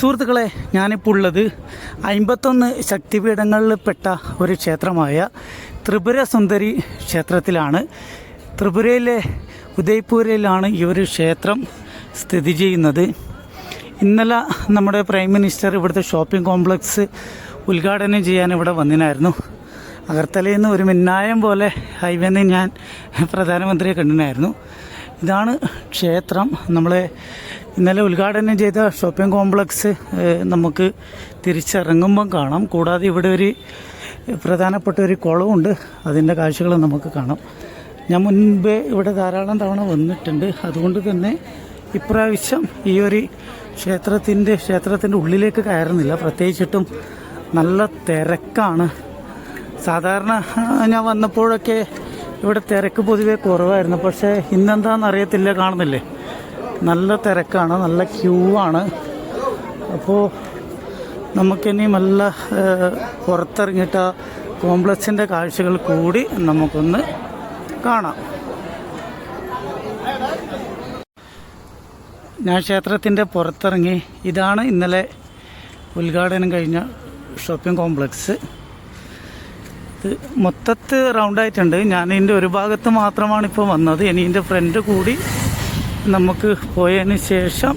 സുഹൃത്തുക്കളെ ഞാനിപ്പോൾ ഉള്ളത് അമ്പത്തൊന്ന് ശക്തിപീഠങ്ങളിൽപ്പെട്ട ഒരു ക്ഷേത്രമായ ത്രിപുര സുന്ദരി ക്ഷേത്രത്തിലാണ്. ത്രിപുരയിലെ ഉദയ്പൂരയിലാണ് ഈ ഒരു ക്ഷേത്രം സ്ഥിതി ചെയ്യുന്നത്. ഇന്നലെ നമ്മുടെ പ്രൈം മിനിസ്റ്റർ ഇവിടുത്തെ ഷോപ്പിംഗ് കോംപ്ലക്സ് ഉദ്ഘാടനം ചെയ്യാൻ ഇവിടെ വന്നിനായിരുന്നു. അഗർത്തലയിൽ നിന്ന് ഒരു മിന്നായം പോലെ ഹൈവേന്ന് ഞാൻ പ്രധാനമന്ത്രിയെ കണ്ടിനായിരുന്നു ഇതാണ് ക്ഷേത്രം. നമ്മൾ ഇന്നലെ ഉദ്ഘാടനം ചെയ്ത ഷോപ്പിംഗ് കോംപ്ലക്സ് നമുക്ക് തിരിച്ചിറങ്ങുമ്പം കാണാം. കൂടാതെ ഇവിടെ ഒരു പ്രധാനപ്പെട്ട ഒരു കുളമുണ്ട് അതിന്റെ കാഴ്ചകൾ നമുക്ക് കാണാം. ഞാൻ മുൻപേ ഇവിടെ ധാരാളം തവണ വന്നിട്ടുണ്ട്. അതുകൊണ്ട് തന്നെ ഇപ്രാവശ്യം ഈ ഒരു ക്ഷേത്രത്തിന്റെ ക്ഷേത്രത്തിന്റെ ഉള്ളിലേക്ക് കയറുന്നില്ല. പ്രത്യേകിച്ചിട്ടും നല്ല തിരക്കാണ്. സാധാരണ ഞാൻ വന്നപ്പോഴൊക്കെ ഇവിടെ തിരക്ക് പൊതുവേ കുറവായിരുന്നു. പക്ഷേ ഇന്നെന്താണെന്ന് അറിയത്തില്ല കാണുന്നില്ലേ? നല്ല തിരക്കാണ് നല്ല ക്യൂ ആണ് അപ്പോൾ നമുക്കിനി നല്ല പുറത്തിറങ്ങിയിട്ട് കോംപ്ലക്സിന്റെ കാഴ്ചകൾ കൂടി നമുക്കൊന്ന് കാണാം. ഞാൻ ക്ഷേത്രത്തിന്റെ പുറത്തിറങ്ങി ഇതാണ് ഇന്നലെ ഉദ്ഘാടനം കഴിഞ്ഞ ഷോപ്പിംഗ് കോംപ്ലക്സ്. ഇത് മൊത്തത്തിൽ റൗണ്ടായിട്ടുണ്ട്. ഞാൻ ഇതിന്റെ ഒരു ഭാഗത്ത് മാത്രമാണ് ഇപ്പോൾ വന്നത്. ഇനി എന്റെ ഫ്രണ്ട് കൂടി നമുക്ക് പോയതിന് ശേഷം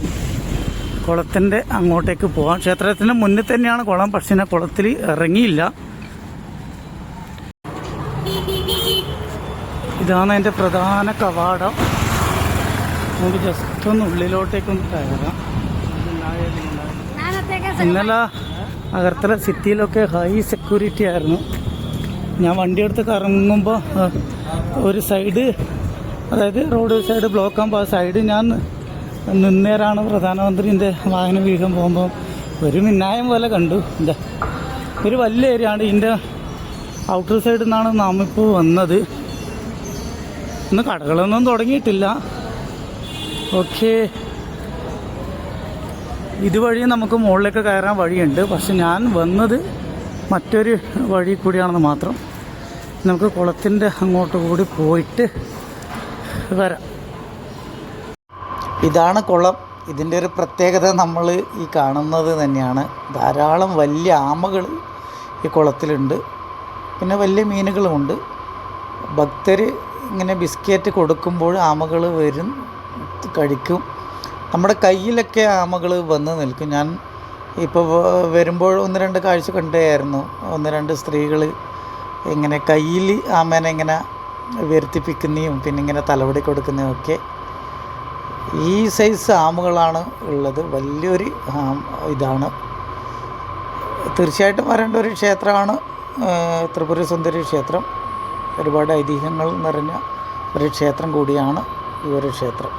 കുളത്തിന്റെ അങ്ങോട്ടേക്ക് പോകാം ക്ഷേത്രത്തിന്റെ മുന്നിൽ തന്നെയാണ് കുളം പക്ഷേ ഞാൻ കുളത്തിൽ ഇറങ്ങിയില്ല. ഇതാണ് എന്റെ പ്രധാന കവാടം. നമുക്ക് ജസ്റ്റ് ഒന്ന് ഉള്ളിലോട്ടേക്കൊന്ന് കയറാം. ഇന്നലെ അഗർത്തല സിറ്റിയിലൊക്കെ ഹൈ സെക്യൂരിറ്റി ആയിരുന്നു. ഞാൻ വണ്ടി എടുത്ത് കറങ്ങുമ്പോൾ ഒരു സൈഡ് അതായത് റോഡ് സൈഡ് ബ്ലോക്ക് ആകുമ്പോൾ ആ സൈഡ് ഞാൻ നിന്നേരാണ് പ്രധാനമന്ത്രിന്റെ വാഹനം വീഹം പോകുമ്പോൾ ഒരു മിന്നായം പോലെ കണ്ടു. എന്താ ഒരു വലിയ ഏരിയ ആണ്. ഇതിന്റെ ഔട്ടർ സൈഡിൽ നിന്നാണ് നാം ഇപ്പോൾ വന്നത്. ഇന്ന് കടകളൊന്നും തുടങ്ങിയിട്ടില്ല. ഓക്കെ. ഇതുവഴി നമുക്ക് മുകളിലേക്ക് കയറാൻ വഴിയുണ്ട്. പക്ഷെ ഞാൻ വന്നത് മറ്റൊരു വഴി കൂടിയാണെന്ന് മാത്രം നമുക്ക് കുളത്തിന്റെ അങ്ങോട്ട് കൂടി പോയിട്ട് വരാം. ഇതാണ് കുളം. ഇതിന്റെ ഒരു പ്രത്യേകത നമ്മൾ ഈ കാണുന്നത് തന്നെയാണ്. ധാരാളം വലിയ ആമകൾ ഈ കുളത്തിലുണ്ട്. പിന്നെ വലിയ മീനുകളുമുണ്ട്. ഭക്തർ ഇങ്ങനെ ബിസ്ക്കറ്റ് കൊടുക്കുമ്പോൾ ആമകൾ വരും കഴിക്കും. നമ്മുടെ കയ്യിലൊക്കെ ആമകൾ വന്ന് നിൽക്കും. ഞാൻ ഇപ്പോൾ വരുമ്പോൾ ഒന്ന് രണ്ട് കാഴ്ച കണ്ടായിരുന്നു ഒന്ന് രണ്ട് സ്ത്രീകൾ ഇങ്ങനെ കയ്യിൽ ആമേനെ ഇങ്ങനെ വരുത്തിപ്പിക്കുന്നതും പിന്നെ ഇങ്ങനെ തലവടി കൊടുക്കുന്നതും ഒക്കെ. ഈ സൈസ് ആമുകളാണ് ഉള്ളത്. വലിയൊരു ഇതാണ്. തീർച്ചയായിട്ടും വരേണ്ട ഒരു ക്ഷേത്രമാണ് ത്രിപുര സുന്ദരി ക്ഷേത്രം. ഒരുപാട് ഐതിഹ്യങ്ങൾ നിറഞ്ഞ ഒരു ക്ഷേത്രം കൂടിയാണ് ഈ ഒരു ക്ഷേത്രം.